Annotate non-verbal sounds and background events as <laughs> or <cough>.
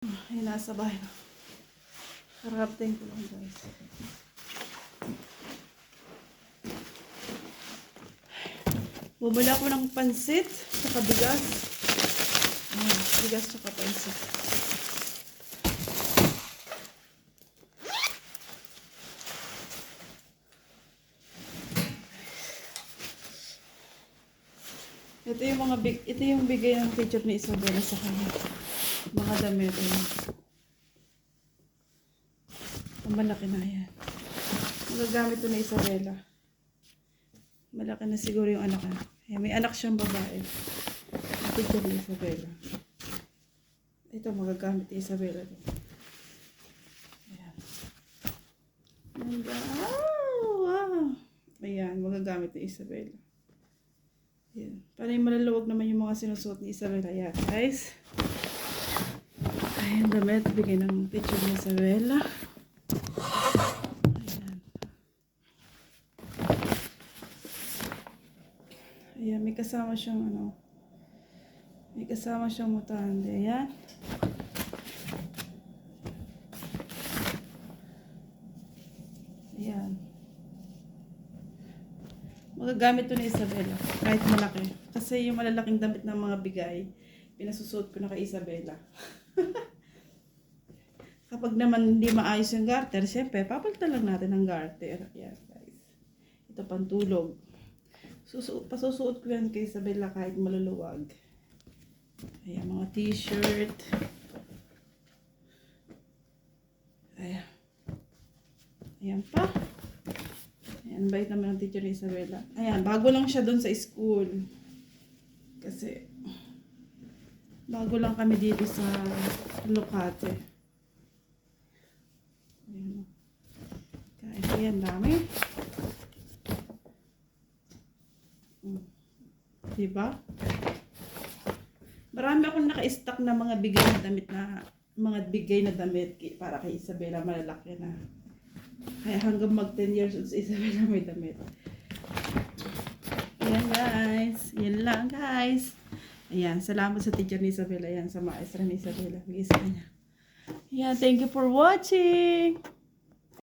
Ay, nasa bahay na. Karapting ko lang guys. Bumili ako ng pansit, saka bigas. Ayan, bigas saka pansit. Ito yung mga big, ito yung bigay ng teacher ni Isabella sa kanya. Mga damit. Ayan. Ang malaki na yan. Magagamit to ni Isabella. Malaki na siguro yung anak niya. Ayan, may anak siyang babae. Ang teacher ni Isabella. Ito, magagamit ni Isabella. to. Ayan. And, wow! Wow! Ayan, magagamit ni Isabella. Ayan. Para yung malaluwag naman yung mga sinusuot ni Isabella. Ayan, guys. Ayan, damit. Bigay ng picture ni Isabella. Ayan. Ayan, may kasama siyang ano. May kasama siyang mutande. Ayan. Ayan. Magagamit to ni Isabella. Kahit malaki. Kasi yung malalaking damit ng mga bigay, pinasusuot ko na kay Isabella. <laughs> Kapag naman hindi maayos yung garter, syempre, papalitan lang natin ang garter. Ayan, guys. Ito pantulog. Susuot, pasusuot ko yan kay Isabella kahit maluluwag. Ayan, mga t-shirt. Ayan. Ayan pa. Ayan, bait naman ang teacher ni Isabella. Ayan, bago lang siya doon sa school. Kasi, bago lang kami dito sa Lucate. Ayan. Kahit ayan, dami. Mm. Diba? Marami akong naka-stock na mga bigay na damit na mga bigay na damit para kay Isabella malalaki na. Kaya hanggang mag 10 years old si Isabella may damit. Ayan guys. Yan lang guys. Ayan. Salamat sa teacher ni Isabella. Ayan. Sa maestra ni Isabella. Bigay sa Ayan. Thank you for watching.